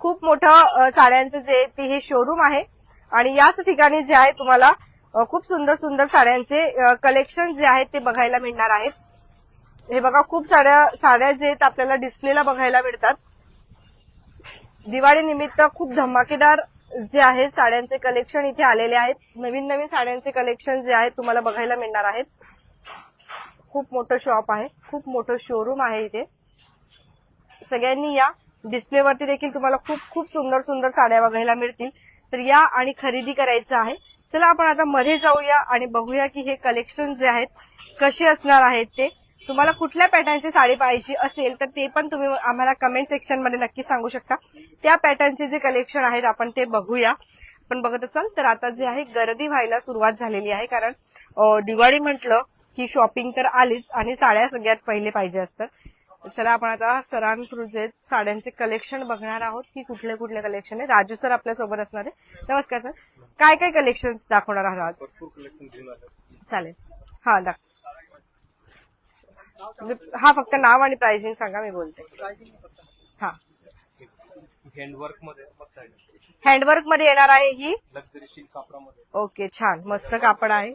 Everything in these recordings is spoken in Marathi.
खूप मोठं साड्यांचं जे ते हे शोरूम आहे. आणि याच ठिकाणी जे आहे तुम्हाला खूप सुंदर सुंदर साड्यांचे कलेक्शन जे आहेत ते बघायला मिळणार आहेत. हे बघा खूप साड्या साड्या जे आहेत आपल्याला डिस्प्लेला बघायला मिळतात. दिवाळी निमित्त खूप धमाकेदार जे आहेत साड्यांचे कलेक्शन इथे आलेले आहेत. नवीन नवीन साड्यांचे कलेक्शन जे आहेत तुम्हाला बघायला मिळणार आहेत. खूप मोठं शॉप आहे. खूप मोठं शोरूम आहे इथे. सगळ्यांनी या. डिस्प्लेवरती देखील तुम्हाला खूप खूप सुंदर सुंदर साड्या बघायला मिळतील. तर या आणि खरेदी करायचं आहे. चला आपण आता मध्ये जाऊया आणि बघूया की हे कलेक्शन जे आहेत कसे असणार आहेत ते. तुम्हाला कुठल्या पॅटर्नची साडी पाहिजे असेल तर ते पण तुम्ही आम्हाला कमेंट सेक्शनमध्ये नक्की सांगू शकता. त्या पॅटर्नचे जे कलेक्शन आहेत आपण ते बघूया. आपण बघत असाल तर आता जे आहे गर्दी व्हायला सुरुवात झालेली आहे. कारण दिवाळी म्हटलं की शॉपिंग तर आलीच आणि साड्या सगळ्यात पहिले पाहिजे असतात. चला आपण आता जे साड्यांचे कलेक्शन बघणार आहोत. की कुठले कुठले कलेक्शन आहे राजू सर आपल्यासोबत असणार आहे. नमस्कार सर. काय काय कलेक्शन दाखवणार आहात चालेल. हा दाख हा फक्त नाव आणि प्राइसिंग सांगा मी बोलते. हा. हँडवर्कमध्ये हँडवर्कमध्ये येणार आहे ही? लक्झरी सिल्क कापडामध्ये. ओके छान. मस्त कापड आहे.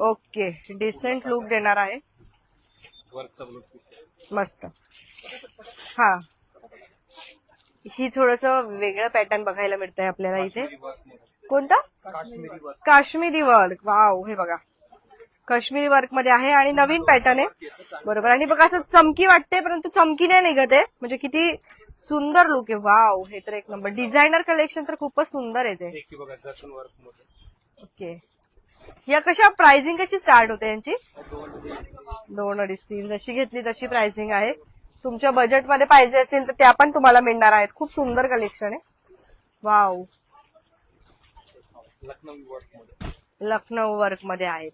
ओके डिसेंट लुक देणार आहे. मस्त. हा. ही थोडस वेगळं पॅटर्न बघायला मिळतंय आपल्याला इथे. कोणता? काश्मीरी वर्क वाव हे बघा. काश्मीरी वर्कमध्ये आहे आणि नवीन पॅटर्न आहे. बरोबर. आणि बघा असं चमकी वाटते परंतु चमकी नाही निघत आहे म्हणजे किती सुंदर लुक आहे. वाव हे तर एक नंबर डिझायनर कलेक्शन तर खूपच सुंदर आहे ते. एक की बघा जर्कन वर्कमध्ये ओके या कशा प्राइसिंग कशी स्टार्ट होते यांची? दोन अडीच तीन. जशी घेतली तशी प्राइसिंग आहे. तुमच्या बजेटमध्ये पाहिजे असेल तर त्या पण तुम्हाला मिळणार आहेत. खूप सुंदर कलेक्शन आहे. वाव लखनौ वर्कमध्ये आहेत.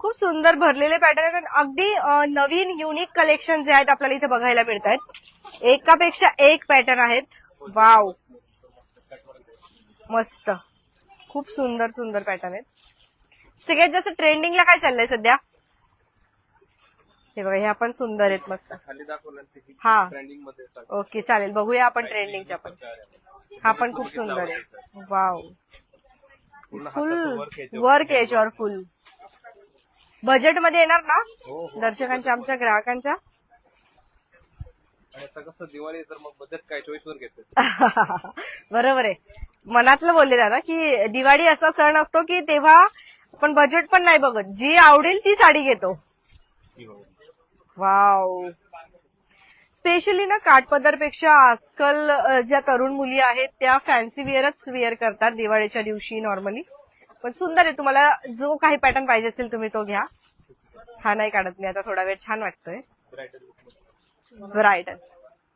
खूप सुंदर भरलेले पॅटर्न आहेत. अगदी नवीन युनिक कलेक्शन जे आहेत आपल्याला इथे बघायला मिळत आहेत. एकापेक्षा एक पॅटर्न आहेत. वाव मस्त. खूप सुंदर सुंदर पॅटर्न आहेत. सगळ्यात जास्त ट्रेंडिंगला काय चाललंय सध्या? हे बघा हे आपण सुंदर आहेत मस्त. खाली हा. ट्रेंडिंगमध्ये. ओके चालेल. बघूया आपण ट्रेंडिंगच्या पण. हा पण खूप सुंदर आहे. वाव. फुल वर्क याच्यावर फुल बजेटमध्ये येणार ना? हो हो. दर्शकांच्या आमच्या ग्राहकांच्या? आणि आता कसं दिवाळी आहे तर मग बजेट काय चॉईस वर घेतो बरोबर आहे. मनातलं बोलले दादा की दिवाळी असा सण असतो की तेव्हा पण बजेट पण नाही बघत. जी आवडेल ती साडी घेतो. वाव स्पेशली ना काठपदरपेक्षा आजकाल ज्या तरुण मुली आहेत त्या फॅन्सी वेअरच वेअर करतात दिवाळीच्या दिवशी नॉर्मली पण सुंदर आहे. तुम्हाला जो काही पॅटर्न पाहिजे असेल तुम्ही तो घ्या. हा नाही काढत मी. आता थोडा वेळ छान वाटतोय. ब्रायडल ब्रायडल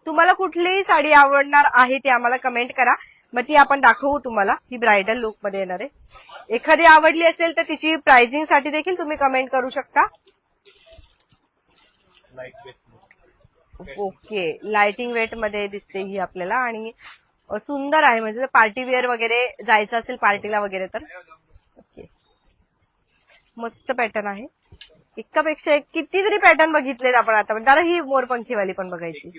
तुम्हाला कुठलीही साडी आवडणार आहे ती आम्हाला कमेंट करा. मग ती आपण दाखवू तुम्हाला ही ब्रायडल लुकमध्ये येणार आहे. एखादी आवडली असेल तर तिची प्राइसिंगसाठी देखील तुम्ही कमेंट करू शकता. ओके लाइटिंग वेटमध्ये दिसते ही आपल्याला आणि सुंदर आहे. म्हणजे पार्टी वेअर वगैरे जायचं असेल पार्टीला वगैरे तर. ओके मस्त पॅटर्न आहे. एकापेक्षा एक कितीतरी पॅटर्न बघितलेत आपण आता. दादा ही मोरपंखीवाली पण बघायची.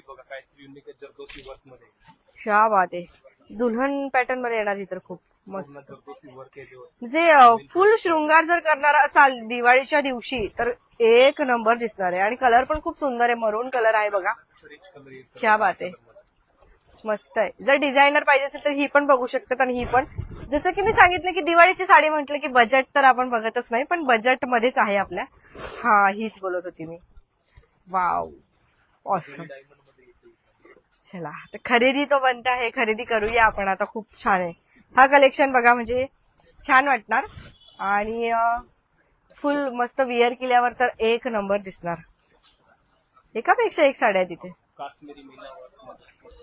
क्या बात आहे. दुल्हन पॅटर्नमध्ये येणार ही तर खूप मस्त. जे फुल शृंगार जर करणार असाल दिवाळीच्या दिवशी तर एक नंबर दिसणार आहे. आणि कलर पण खूप सुंदर आहे. मरून कलर आहे बघा. क्या बात आहे. मस्त आहे. जर डिझायनर पाहिजे असेल तर ही पण बघू शकतात आणि ही पण. जसं की मी सांगितलं की दिवाळीची साडी म्हटलं की बजेट तर आपण बघतच नाही पण बजेट मध्येच आहे आपल्या. हा हीच बोलत होती मी. वाव ऑसम चला तर खरेदी तो बनता आहे खरेदी करूया आपण आता खूप छान आहे. हा कलेक्शन बघा म्हणजे छान वाटणार. आणि फुल मस्त विअर केल्यावर तर एक नंबर दिसणार. एकापेक्षा एक साड्या तिथे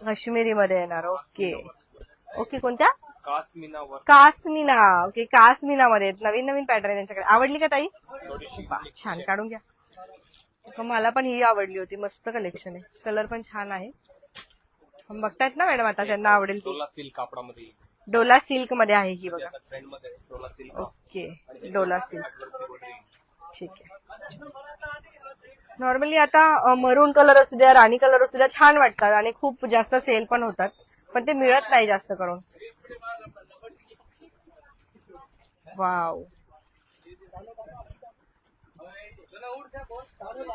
काश्मीरी मध्ये. येणार ओके. ओके कोणत्या? कासमिना ओके कासमिना मध्ये. नवीन नवीन पॅटर्न आहे त्यांच्याकडे. आवडली का ताई? छान काढून घ्या. मला पण ही आवडली होती. मस्त कलेक्शन आहे. कलर पण छान आहे. बघतायत ना मॅडम आता त्यांना आवडेल ती. डोला सिल्क कापडामध्ये. येईल डोला सिल्कमध्ये आहे ही बघा. आता ट्रेंडमध्ये आहे, Dola silk. Okay Dola silk. कापडाची border येईल. ठीक आहे. नॉर्मली आता मरून कलर असू द्या राणी कलर असू द्या छान वाटतात आणि खूप जास्त सेल पण होतात. पण ते मिळत नाही जास्त करून. वाव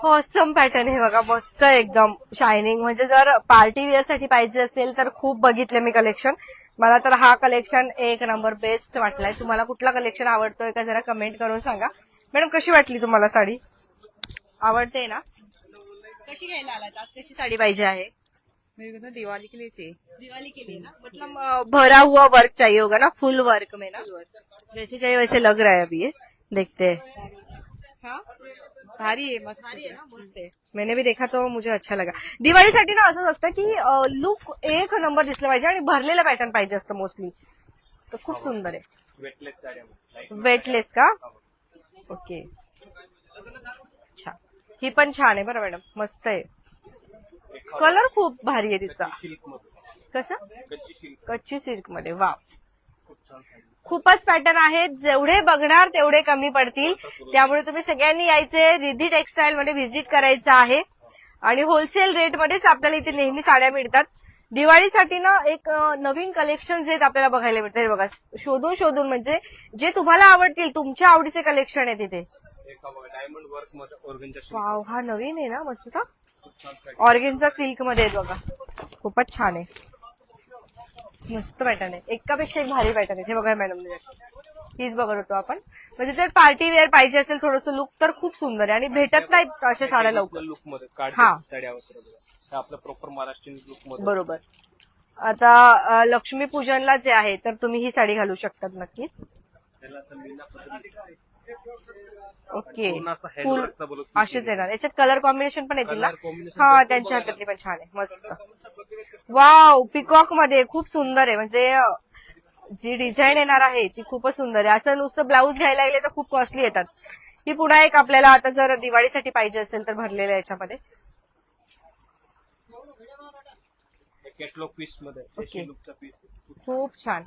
ऑसम पॅटर्न हे बघा मस्त एकदम शायनिंग म्हणजे जर पार्टी वेअरसाठी पाहिजे असेल तर खूप बघितले मी कलेक्शन मला तर हा कलेक्शन एक नंबर बेस्ट वाटलाय. तुम्हाला कुठला कलेक्शन आवडतोय का जरा कमेंट करून सांगा. मॅडम कशी वाटली तुम्हाला साडी? आवडते ना? कशी घ्यायला आलात? आज कशी साडी पाहिजे आहे? मेरे को तो दिवाली के लिए चाहिए दिवाली के लिए ना? मतलब अ, भरा हुआ वर्क चाहिए होगा ना? फुल वर्क में ना? जैसे चाहिए वैसे लग रहा है अभी ये देखते हैं। हाँ? भारी है मस्त भारी है ना मस्त आहे. मैंने भी देखा तो मुझे अच्छा लगा. दिवाळीसाठी ना असंच असतं की लुक एक नंबर दिसलं पाहिजे आणि भरलेलं पॅटर्न पाहिजे असतं मोस्टली तर खूप सुंदर आहे. वेटलेस साड्या लाइट वेटलेस का? ओके. अच्छा ही पण छान आहे बरं मॅडम. मस्त आहे. कलर खूप भारी आहे तिचा. सिल्कमध्ये कशा? कच्ची सिल्कमध्ये. वा खूपच पॅटर्न आहेत. जेवढे बघणार तेवढे कमी पडतील. त्यामुळे तुम्ही सगळ्यांनी यायचे रिधी टेक्सटाईल मध्ये व्हिजिट करायचं आहे. आणि होलसेल रेटमध्येच आपल्याला इथे नेहमी साड्या मिळतात. दिवाळीसाठी ना एक नवीन कलेक्शन जे आपल्याला बघायला मिळतात. बघा शोधून शोधून म्हणजे जे तुम्हाला आवडतील तुमच्या आवडीचे कलेक्शन आहे तिथे डायमंड वर्क वाव हा नवीन आहे ना मस्त. ऑर्गेनचा सिल्कमध्ये आहे बघा. खूपच छान आहे. मस्त पॅटर्न आहे. एकापेक्षा एक भारी पॅटर्न आहे. हे बघा मॅडम हीच बघत होतो आपण. म्हणजे जर पार्टी वेअर पाहिजे असेल थोडंसं लुक तर खूप सुंदर आहे आणि भेटत नाहीत अशा साड्या लवकर. लुकमध्ये. हा. साड्या आपलं प्रॉपर महाराष्ट्रीयन लुकमध्ये. बरोबर. आता अं, लक्ष्मीपूजनला जे आहे तर तुम्ही ही साडी घालू शकतात नक्कीच. ओके. फुल असेच येणार. याच्यात कलर कॉम्बिनेशन पण येतील ना? हा त्यांच्या हातातली पण छान आहे. मस्त. वाव पिकॉकमध्ये खूप सुंदर आहे. म्हणजे जी डिझाईन येणार आहे ती खूपच सुंदर आहे. असं नुसतं ब्लाऊज घ्यायला गेले तर खूप कॉस्टली येतात. ही पुन्हा एक आपल्याला आता जर दिवाळीसाठी पाहिजे असेल तर भरलेल्या याच्यामध्ये. पीसमध्ये खूप छान.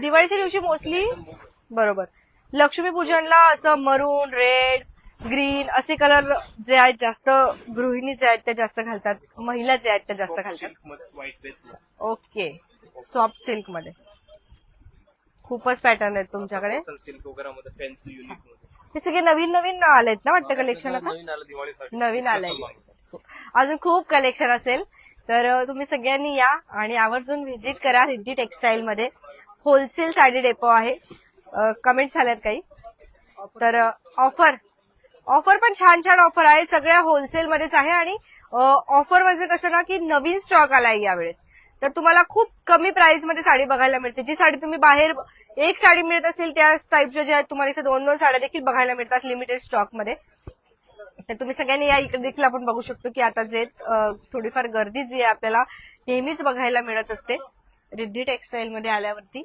दिवाळीच्या दिवशी मोस्टली बरोबर. लक्ष्मीपूजनला असं मरून रेड ग्रीन असे कलर जे आहेत जास्त गृहिणी जे आहेत त्या जास्त घालतात. महिला जे आहेत त्या जास्त घालतात. White okay. सॉफ्ट सिल्कमध्ये. खूपच पॅटर्न आहेत तुमच्याकडे. सिल्क वगैरे मध्ये फॅन्सी युनिकमध्ये. हे सगळे नवीन नवीन आलेत ना वाटतं कलेक्शन आता? नवीन आलंय. अजून खूप कलेक्शन असेल. तर तुम्ही सगळ्यांनी या आणि आवर्जून व्हिजिट करा रिद्धी टेक्सटाईल मध्ये. होलसेल साडी डेपो आहे. कमेंट झाल्यात काही. तर ऑफर ऑफर पण छान छान ऑफर आहे. सगळ्या होलसेल मध्येच आहे आणि ऑफर म्हणजे कसं ना की नवीन स्टॉक आलाय यावेळेस. तर तुम्हाला खूप कमी प्राइसमध्ये साडी बघायला मिळते. जी साडी तुम्ही बाहेर एक साडी मिळत असेल त्या टाईपच्या ज्या आहेत तुम्हाला इथे दोन दोन साड्या देखील बघायला मिळतात लिमिटेड स्टॉकमध्ये. तर तुम्ही सगळ्यांनी या इकडे देखील आपण बघू शकतो की आता जे थोडीफार गर्दी जी आहे आपल्याला नेहमीच बघायला मिळत असते. रिद्धी टेक्सटाईल मध्ये आल्यावरती.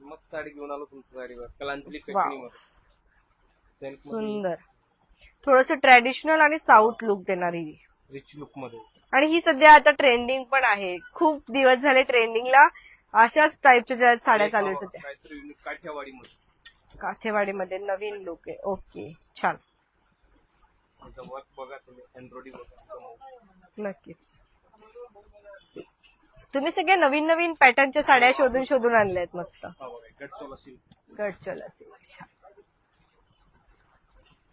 मस्त साडी घेऊन आलो तुमच्या साडीवर सुंदर. थोडस ट्रॅडिशनल आणि साऊथ लुक देणारी. रिच लुकमध्ये. आणि ही सध्या आता ट्रेंडिंग पण आहे. खूप दिवस झाले ट्रेंडिंगला अशाच टाईपच्या ज्या साड्या चालू आहेत सध्या. काहीतरी युनिक काठ्यावाडी मध्ये काठेवाडीमध्ये नवीन लुक आहे. ओके छान. त्याचं वर्क बघा तुम्ही. एम्ब्रॉयडरी बघा नक्कीच. तुम्ही सगळे नवीन नवीन पॅटर्नच्या साड्या शोधून शोधून आणल्या आहेत मस्त गडचोला सिल्क गडचल असेल. छान.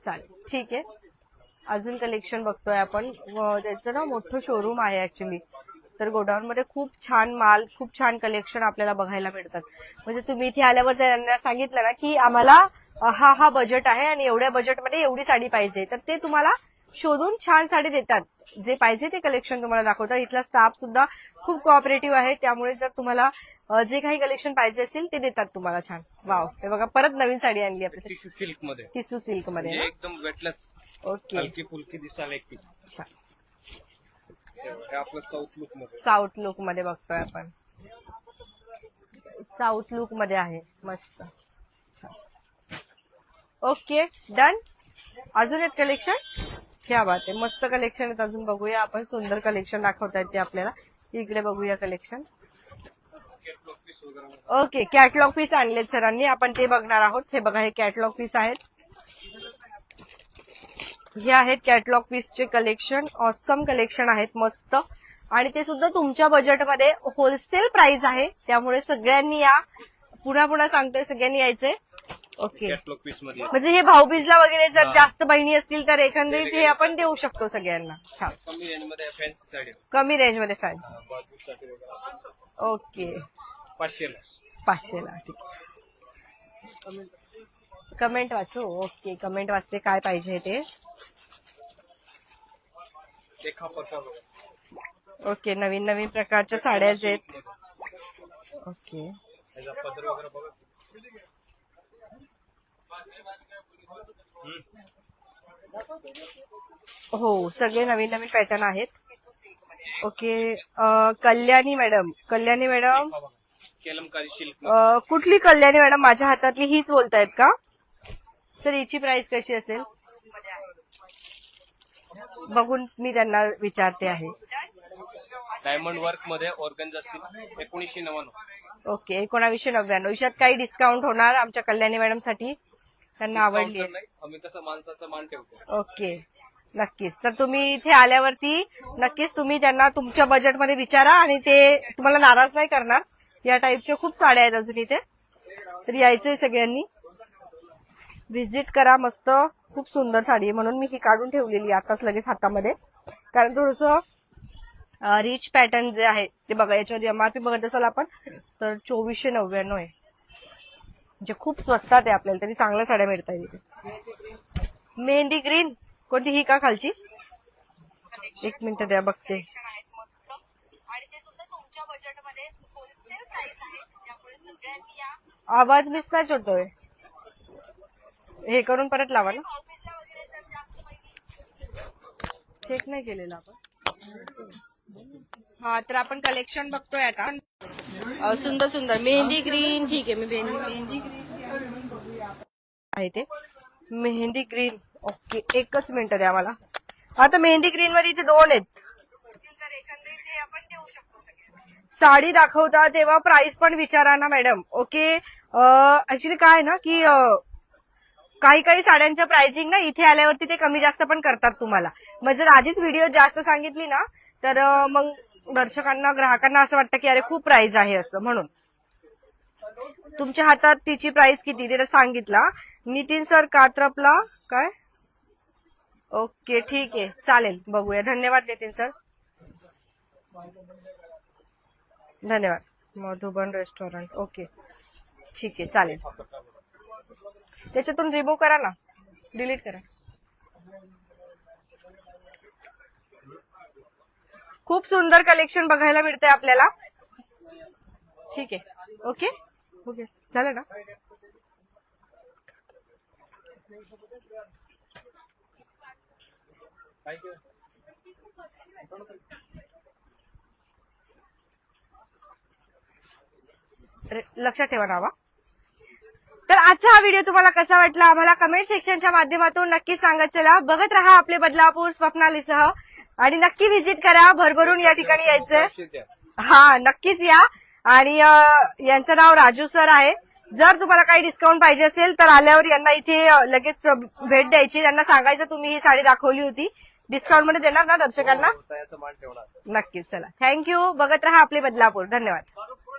चालेल. ठीक आहे. अजून कलेक्शन बघतोय आपण. त्याचं ना मोठं शोरूम आहे ऍक्च्युली तर गोडाऊन मध्ये खूप छान माल खूप छान कलेक्शन आपल्याला बघायला मिळतात. म्हणजे तुम्ही इथे आल्यावर जर यांना सांगितलं ना की आम्हाला हा हा बजेट आहे आणि एवढ्या बजेटमध्ये एवढी साडी पाहिजे तर ते तुम्हाला शोधून छान साडी देतात. जे पाहिजे ते कलेक्शन तुम्हाला दाखवतात. इथला स्टाफ सुद्धा खूप कोऑपरेटिव्ह आहे. त्यामुळे जर तुम्हाला जे काही कलेक्शन पाहिजे असेल ते देतात तुम्हाला छान. वाव हे बघा परत नवीन साडी आणली आपल्यासाठी सिल्कमध्ये टिसू सिल्कमध्ये ना? एकदम वेटलेस ओके हलकी फुलकी दिसायला एक हे आपलं साऊथ लुकमध्ये. साऊथ लुकमध्ये बघतोय आपण. साऊथ लुकमध्ये आहे. मस्त. ओके डन अजून एक कलेक्शन क्या बात आहे. मस्त कलेक्शन आहेत अजून. बघूया आपण. सुंदर कलेक्शन दाखवता ते आपल्याला. इकडे बघूया कलेक्शन ओके कॅटलॉग पीस आणलेत सरांनी. आपण ते बघणार आहोत. हे बघा हे कॅटलॉग पीस आहेत. हे आहेत कॅटलॉग पीसचे कलेक्शन ऑसम कलेक्शन आहेत मस्त. आणि ते सुद्धा तुमच्या बजेटमध्ये होलसेल प्राइस आहे. त्यामुळे सगळ्यांनी या. पुन्हा पुन्हा सांगतोय सगळ्यांनी यायचंय. ओके. कॅटलॉग पीसमध्ये म्हणजे हे भाऊबीजला वगैरे जर जास्त बहिणी असतील तर एकंदरीत हे आपण देऊ शकतो सगळ्यांना. छान. कमी रेंजमध्ये फॅन्सी ओके. पाचशेला. पाचशेला ठीक. कमेंट वाचू ओके. कमेंट वाचते काय पाहिजे ते? ओके नवीन नवीन प्रकारच्या साड्याच आहेत. ओके. हो सगळे नवीन नवीन पॅटर्न आहेत. Okay Kalyani madam. Kalyani madam? Kalamkari silk अं, कुठली कल्याणी मॅडम माझ्या हातातली हीच बोलतायत का? सर हिची प्राइस कशी असेल? बघून मी त्यांना विचारते आहे. डायमंड वर्कमध्ये ऑर्गन्झा सिल्क एकोणीसशे नव्याण्णव. ओके एकोणावीसशे नव्याण्णव. याच्यात काही डिस्काउंट होणार आमच्या कल्याणी मॅडमसाठी? त्यांना आवडली नाही, आम्ही कसं माणसाचा मान ठेवतो. ओके नक्कीच. तर तुम्ही इथे आल्यावरती नक्कीच तुम्ही त्यांना तुमच्या बजेटमध्ये विचारा आणि ते तुम्हाला नाराज नाही करणार. या टाईपच्या खूप साड्या आहेत अजून इथे. तर यायचंय सगळ्यांनी. व्हिजिट करा मस्त. खूप सुंदर साडी आहे. म्हणून मी ही काढून ठेवलेली आहे आताच लगेच हातामध्ये. कारण थोडस रिच पॅटर्न जे आहे ते बघा याच्यावर एमआरपी बघत असाल आपण तर चोवीसशे नव्याण्णव आहे. म्हणजे खूप स्वस्तात आहे आपल्याला तरी चांगल्या साड्या मिळतात इथे. मेहंदी ग्रीन कोणती? ही का खालची? एक मिनिट द्या बघते. आवाज मिसमॅच होतोय. हे करून परत लावा ना. चेक नाही केलेलं आपण. हा तर आपण कलेक्शन बघतोय आता. सुंदर सुंदर. मेहंदी ग्रीन ठीक आहे मी मेहंदी मेहंदी ग्रीन आहे. ते. मेहंदी ग्रीन ओके एकच मिनिट द्या मला. आता मेहंदी ग्रीन वर इथे दोन आहेत. साडी दाखवता तेव्हा प्राइस पण विचारा ना मॅडम ओके ऍक्च्युली काय ना की काही काही साड्यांच्या प्राइसिंग ना इथे आल्यावरती ते कमी जास्त पण करतात तुम्हाला. मग जर आधीच व्हिडिओ जास्त सांगितली ना तर मग दर्शकांना ग्राहकांना असं वाटतं की अरे खूप प्राइस आहे असं म्हणून. तुमच्या हातात तिची प्राइस किती? ते सांगितला. नितीन सर कात्रपला काय? ओके ठीक आहे. चालेल. बघूया. धन्यवाद नितीन सर धन्यवाद. मधुबन रेस्टॉरंट ओके ठीक आहे चालेल. त्याच्यातून रिमूव्ह करा ना. डिलीट करा. खूप सुंदर कलेक्शन बघायला मिळतंय आपल्याला. ठीक आहे. ओके ओके झालं ना? थँक्यू लक्षात ठेवा नावा तर आजचा हा व्हिडिओ तुम्हाला कसा वाटला आम्हाला कमेंट सेक्शनच्या माध्यमातून नक्की सांगत चला बघत राहा आपले बदलापूर स्वप्नालीसह आणि नक्की व्हिजिट करा भरभरून या ठिकाणी यायचं हा नक्कीच या आणि यांचं नाव राजू सर आहे जर तुम्हाला काही डिस्काउंट पाहिजे असेल तर आल्यावर यांना इथे लगेच भेट द्यायची त्यांना सांगायचं तुम्ही ही साडी दाखवली होती डिस्काउंटमध्ये देणार ना दर्शकांना नक्कीच चला थँक्यू बघत राहा आपले बदलापूर धन्यवाद